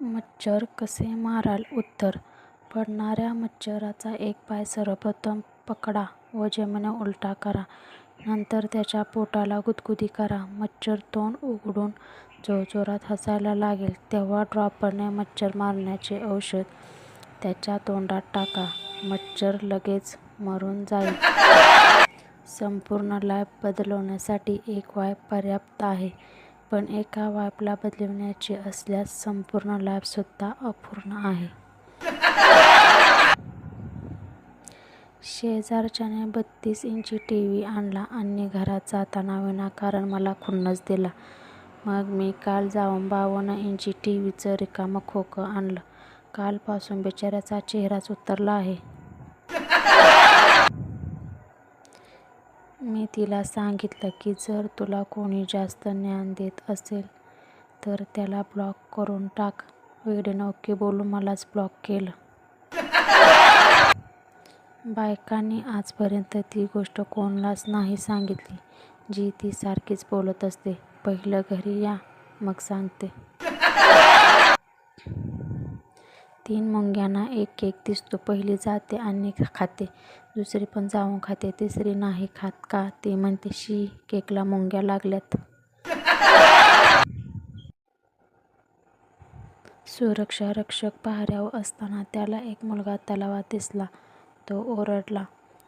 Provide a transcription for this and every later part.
मच्छर कसे माराल उत्तर पडणाऱ्या मच्छराचा एक पाय सर्वप्रथम पकडा व जमिनीवर उलटा करा. नंतर त्याच्या पोटाला गुदगुदी करा. मच्छर तोंड उघडून जोरजोरात हसायला लागेल तेव्हा ड्रॉपरने मच्छर मारण्याचे औषध त्याच्या तोंडात टाका. मच्छर लगेच मरून जाईल. संपूर्ण लाईफ बदलवण्यासाठी एक वाय पर्याप्त आहे. पण एका वाइपला बदलायचे असल्यास संपूर्ण लाईफसुद्धा अपूर्ण आहे. शेजारच्याने बत्तीस इंची टी व्ही आणला आणि घरात जाताना विनाकारण मला खुन्नस दिला. मग मी काल जाऊन बावन्न इंची टी व्हीचं रिकामं खोकं आणलं. कालपासून बिचाऱ्याचा चेहराच उतरला आहे. मी तिला सांगितलं की जर तुला कोणी जास्त ज्ञान देत असेल तर त्याला ब्लॉक करून टाक. वेडेनं ओके बोलून मलाच ब्लॉक केलं. बायकांनी आजपर्यंत ती गोष्ट कोणालाच नाही सांगितली जी ती सारखीच बोलत असते. पहिलं घरी या मग सांगते. तीन मुंग्यांना एक केक दिसतो. पहिली जाते आणि खाते. दुसरी पण जाऊन खाते. तिसरी नाही खात का ती म्हणते शी केकला मुंग्या लागल्यात. सुरक्षारक्षक पहाऱ्यावर असताना त्याला एक मुलगा तलावात दिसला. तो ओरडला,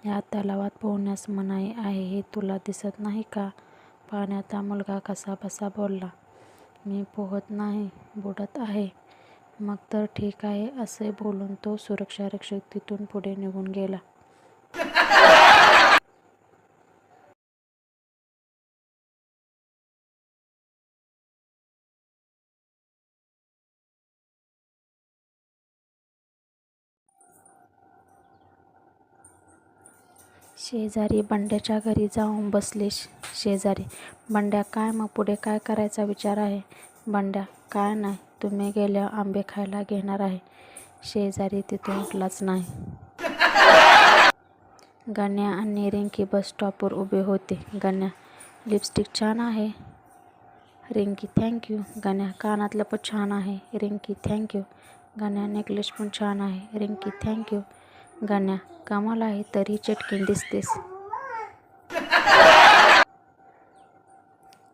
या तलावात पोहण्यास मनाई आहे हे तुला दिसत नाही का? पाण्यातला मुलगा कसाबसा बोलला, मी पोहत नाही, बुडत आहे. मग तर ठीक आहे असे बोलून तो सुरक्षारक्षक तिथून पुढे निघून गेला. शेजारी बंड्याच्या घरी जाऊन बसले शेजारी, बंड्या काय मग पुढे काय करायचा विचार आहे? बंड्या, काय नाही. तुम्ही गेल्यावर आंबे खायला घेणार आहे. शेजारी तिथून उठलाच नाही. गण्या आणि रिंकी बस स्टॉपवर उभे होते. गण्या, लिपस्टिक छान आहे. रिंकी, थँक्यू गण्या, कानातलं पण छान आहे. रिंकी, थँक्यू गाण्या गण्या, नेकलेस पण छान आहे. रिंकी, थँक्यू गण्या, कमाल आहे. तरी चटकीन दिसतेस.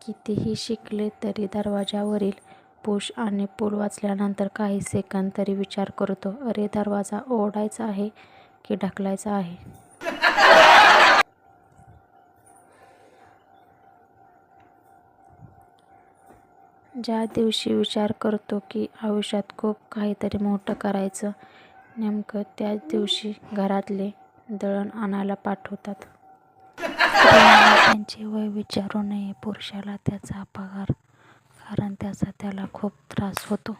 कितीही शिकले तरी दरवाजावरील पुश आणि पुल वाचल्यानंतर काही सेकंद तरी विचार करतो. अरे दरवाजा ओढायचा आहे की ढकलायचा आहे? ज्या दिवशी विचार करतो की आयुष्यात खूप काहीतरी मोठं करायचं, नेमकं त्याच दिवशी घरातले दळण आणायला पाठवतात. त्यांचे वय विचारू नये. पुरुषाला त्याचा पगार कारण त्याचा त्याला खूप त्रास होतो.